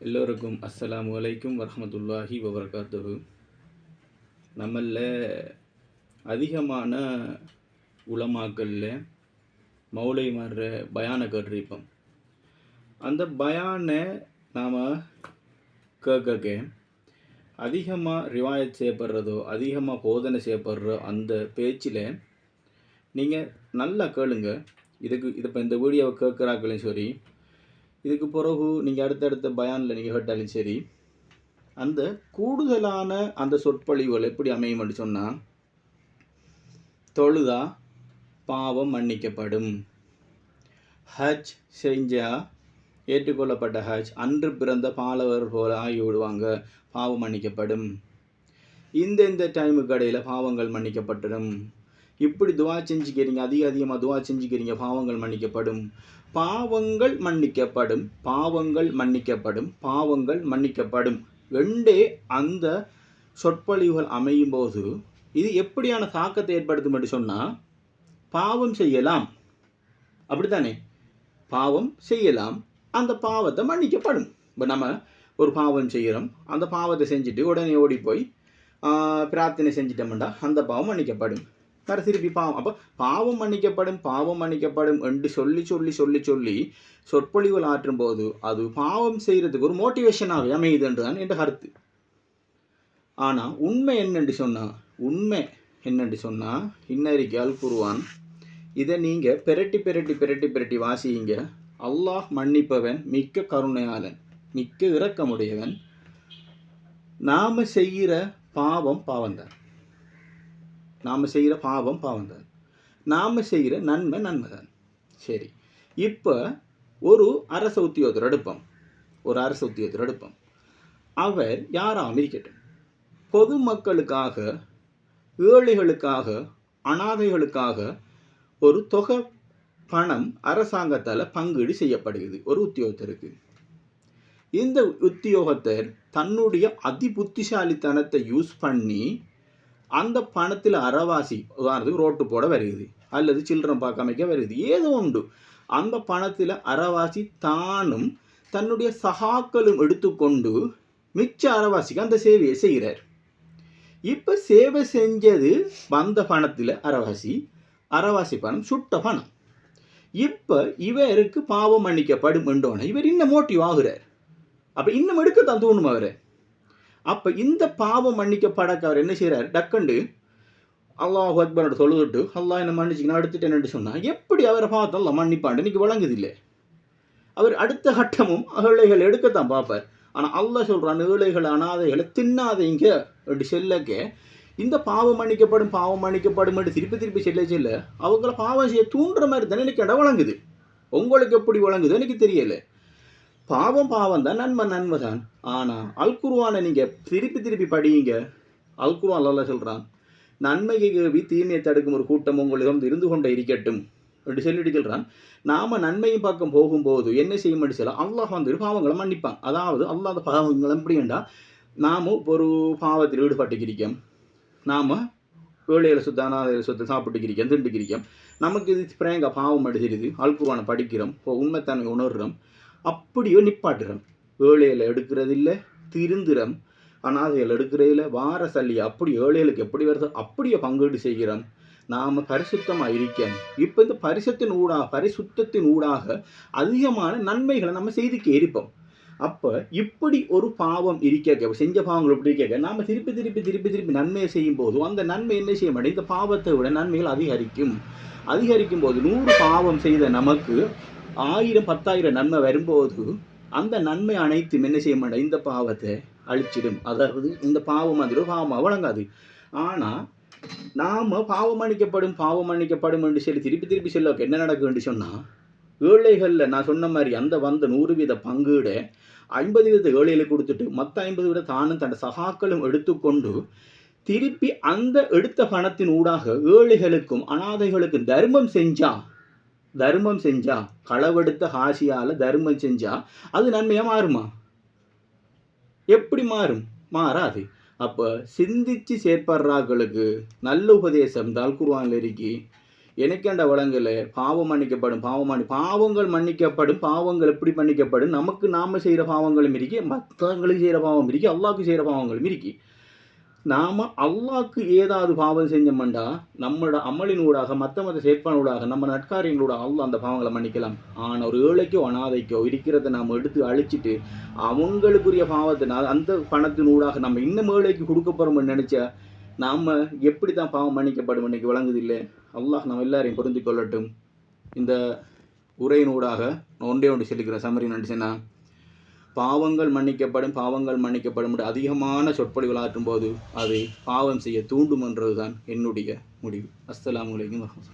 எல்லோருக்கும் அஸ்லாம் வலைக்கும் வரமத்துல்லாஹி வபர்காத்து நம்மள அதிகமான உளமாக்கல்ல மௌலை மாறுற பயான கேட்டிருப்போம். அந்த பயானை நாம் கேட்க அதிகமாக ரிவாயத் செய்யப்படுறதோ அதிகமாக போதனை செய்யப்படுற அந்த பேச்சில் நீங்கள் நல்லா கேளுங்க. இதுக்கு இது இப்போ இந்த வீடியோவை கேட்குறாக்களையும் சரி இதுக்கு பிறகு நீங்கள் அடுத்தடுத்த பயானில் நீங்கள் கேட்டாலும் சரி அந்த கூடுதலான அந்த சொற்பொழிவுகள் எப்படி அமையும்னு சொன்னால் தொழுதா பாவம் மன்னிக்கப்படும். ஹஜ் செஞ்சா ஏற்றுக்கொள்ளப்பட்ட ஹஜ் அன்று பிறந்த பாலவர் போல ஆகி விடுவாங்க பாவம் மன்னிக்கப்படும். இந்த இந்த டைமுக்கு இடையில் பாவங்கள் மன்னிக்கப்பட்டுடும். இப்படி துவா செஞ்சுக்கிறீங்க அதிக அதிகமாக துவா செஞ்சுக்கிறீங்க பாவங்கள் மன்னிக்கப்படும். பாவங்கள் மன்னிக்கப்படும் பாவங்கள் மன்னிக்கப்படும் பாவங்கள் மன்னிக்கப்படும். ரெண்டே அந்த சொற்பொழிவுகள் அமையும் போது இது எப்படியான தாக்கத்தை ஏற்படுத்தும் என்று சொன்னால் பாவம் செய்யலாம். அப்படித்தானே? பாவம் செய்யலாம் அந்த பாவத்தை மன்னிக்கப்படும். இப்போ நம்ம ஒரு பாவம் செய்கிறோம் அந்த பாவத்தை செஞ்சுட்டு உடனே ஓடி போய் பிரார்த்தனை செஞ்சிட்டோம்டா அந்த பாவம் மன்னிக்கப்படும். வேறு திருப்பி பாவம் அப்போ பாவம் மன்னிக்கப்படும் பாவம் மன்னிக்கப்படும் என்று சொல்லி சொல்லி சொல்லி சொல்லி சொற்பொழிவுகள் ஆற்றும் போது அது பாவம் செய்கிறதுக்கு ஒரு மோட்டிவேஷனாகவே அமையுது என்று தான் என்ற கருத்து. ஆனால் உண்மை என்னென்று சொன்னால் உண்மை என்னென்று சொன்னால் இன்னறிக்கை அல் குருவான் இதை நீங்கள் பெரட்டி பெரட்டி பெரட்டி பெரட்டி வாசிங்க அல்லாஹ் மன்னிப்பவன் மிக்க கருணையாளன் மிக்க இறக்கமுடையவன் நாம் செய்கிற பாவம் பாவம்தான். நாம் செய்கிற பாவம் பாவம் தான் நாம் செய்கிற நன்மை நன்மை தான் சரி. இப்போ ஒரு அரச உத்தியோகத்தர் எடுப்போம். ஒரு அரச உத்தியோகத்தர் எடுப்போம். அவர் யாராம் இருக்கட்டும் பொதுமக்களுக்காக ஏழைகளுக்காக அனாதைகளுக்காக ஒரு தொகை பணம் அரசாங்கத்தால் பங்கீடு செய்யப்படுகிறது. ஒரு உத்தியோகத்தருக்கு. இந்த உத்தியோகத்தர் தன்னுடைய அதி புத்திசாலித்தனத்தை யூஸ் பண்ணி அந்த பணத்தில் அறவாசி உதாரணத்துக்கு ரோட்டு போட வருகிறது அல்லது சில்ட்ரன் பார்க்க அமைக்க வருகுது. ஏதோ உண்டு. அந்த பணத்தில் அறவாசி தானும் தன்னுடைய சகாக்களும் எடுத்துக்கொண்டு மிச்ச அறவாசிக்கு அந்த சேவையை செய்கிறார். இப்போ சேவை செஞ்சது வந்த பணத்தில் அறவாசி அறவாசி பணம் சுட்ட பணம். இப்போ இவருக்கு பாவம் மன்னிக்கப்படும் என்றோன இவர் இன்னும் மோட்டிவ் ஆகுறார். அப்போ இன்னும் எடுக்கத்தான் தோணும் அவரை. அப்போ இந்த பாவம் மன்னிக்கப்படக்க அவர் என்ன செய்கிறார் டக்குண்டு அல்லாஹ் அக்பரோட தொழுதுட்டு அல்லாஹ் என்ன மன்னிச்சிக்கினா அடுத்துட்டு எடுத்துட்டேன்னு சொன்னால் எப்படி அவரை பார்த்து அல்லாஹ் மன்னிப்பாண்டு வழங்குது இல்லை அவர் அடுத்த கட்டமும் ஏழைகள் எடுக்கத்தான் பார்ப்பார். ஆனால் அல்லாஹ் சொல்கிறான் ஏழைகள் அனாதைகளை தின்னாதைங்க அப்படி செல்லக்க இந்த பாவம் மன்னிக்கப்படும் பாவம் மன்னிக்கப்படும் என்று திருப்பி திருப்பி செல்ல செல்ல அவங்கள பாவம் செய்ய தூண்டுற மாதிரி தானே எனக்கு இடம் வழங்குது உங்களுக்கு எப்படி வழங்குது எனக்கு தெரியலை. பாவம் பாவம் தான் நன்மை நன்மை தான். ஆனால் அல்குருவானை நீங்கள் திருப்பி திருப்பி படியுங்க. அல்குருவான் அல்ல சொல்கிறான் நன்மையை கேவி தீமையை தடுக்கும் ஒரு கூட்டம் உங்களிடம் இருந்து கொண்டே இருக்கட்டும். அப்படி சொல்லிட்டு சொல்கிறான் நாம் நன்மையும் பக்கம் போகும்போது என்ன செய்ய என்று சொல்ல அல்லாஹ் வந்து பாவங்களை மன்னிப்பான். அதாவது அல்லாத அந்த பாவங்களை எப்படின்னா நாமும் ஒரு பாவத்தில் ஈடுபட்டுக்கிறோம் நாம் வேலையில் சுத்த அனாதையில் சுத்த சாப்பிட்டுக்கிறோம் திண்டுக்கிறோம் நமக்கு இது பிரேங்க பாவம் அடிச்சிருது? அல்குருவானை படிக்கிறோம் இப்போ உண்மைத்தன்மை உணர்கிறோம் அப்படியோ நிப்பாட்டுறோம் எடுக்கிறது இல்லை திருந்துறோம் அனாதைகள் எடுக்கிறதில்ல வார சல்லி அப்படி ஏழைகளுக்கு எப்படி வருதோ? அப்படியே பங்கீடு செய்கிறோம் நாம் பரிசுத்தமாக இருக்கோம் இப்போ இந்த பரிசுத்தின் ஊடாக பரிசுத்தத்தின் ஊடாக அதிகமான நன்மைகளை நம்ம செய்துக்கே இருப்போம். அப்போ இப்படி ஒரு பாவம் இருக்க செஞ்ச பாவங்கள் இப்படி இருக்க நாம் திருப்பி திருப்பி திருப்பி திருப்பி நன்மையை செய்யும் போது அந்த நன்மை என்ன செய்ய மாட்டேன் இந்த பாவத்தை விட நன்மைகள் அதிகரிக்கும். அதிகரிக்கும் போது நூறு பாவம் செய்த நமக்கு ஆயிரம் பத்தாயிரம் நன்மை வரும்போது அந்த நன்மை அனைத்தும் என்ன செய்ய மாட்டேன்? இந்த பாவத்தை அழிச்சிடும். அதாவது இந்த பாவம் மாதிரி பாவமாக வழங்காது. ஆனால் நாம் பாவம் மன்னிக்கப்படும் பாவம் மன்னிக்கப்படும் என்று சொல்லி திருப்பி திருப்பி சொல்ல என்ன நடக்குன்னு சொன்னால் ஏழைகளில் நான் சொன்ன மாதிரி அந்த வந்த நூறு வீத பங்கீடை ஐம்பது வீத ஏழைகளுக்கு கொடுத்துட்டு மற்ற ஐம்பது வீத தானும் தன் சகாக்களும் எடுத்துக்கொண்டு திருப்பி அந்த எடுத்த பணத்தின் ஊடாக ஏழைகளுக்கும் அனாதைகளுக்கும் தர்மம் செஞ்சால் தர்மம் செஞ்சா களவெடுத்த ஹாசியால் தர்மம் செஞ்சா அது நன்மையாக மாறுமா? எப்படி மாறும்? மாறாது. அப்போ சிந்திச்சு செயற்படுறாக்களுக்கு நல்ல உபதேசம் தல்குருவான் இருக்கி எனக்கேண்ட வழங்கல பாவம் மன்னிக்கப்படும் பாவம் மன்னி பாவங்கள் மன்னிக்கப்படும் பாவங்கள் எப்படி மன்னிக்கப்படும்? நமக்கு நாம் செய்கிற பாவங்களும் இருக்கி மற்றவங்களுக்கு செய்கிற பாவம் இருக்கி அல்லாவுக்கு செய்கிற பாவங்களும் இருக்கி. நாம் அல்லாக்கு ஏதாவது பாவம் செஞ்சோம்டா நம்மளோட அமலின் ஊடாக மற்ற மற்ற செயற்பானூடாக நம்ம நட்காரியங்களோட அல்லாஹ் அந்த பாவங்களை மன்னிக்கலாம். ஆனால் ஒரு ஏழைக்கோ அனாதைக்கோ இருக்கிறத நாம் எடுத்து அழிச்சிட்டு அவங்களுக்குரிய பாவத்தினால் அந்த பணத்தின் ஊடாக நம்ம இன்னும் ஏழைக்கு கொடுக்க போகிறோம்னு நினச்சா நாம் எப்படி தான் பாவம் மன்னிக்கப்படும் இன்னைக்கு விளங்குது இல்லை அல்லாஹ் நம்ம எல்லாரையும் புரிந்து கொள்ளட்டும். இந்த உரையினூடாக நான் ஒன்றே ஒன்று சொல்லிக்கிறேன். சமரி நடிச்சேன்னா பாவங்கள் மன்னிக்கப்படும் பாவங்கள் மன்னிக்கப்படும் என்று அதிகமான சொற்பொழிகள் ஆற்றும் போது அது பாவம் செய்ய தூண்டும் என்றதுதான் என்னுடைய முடிவு. அஸ்லாம் வலைக்கும்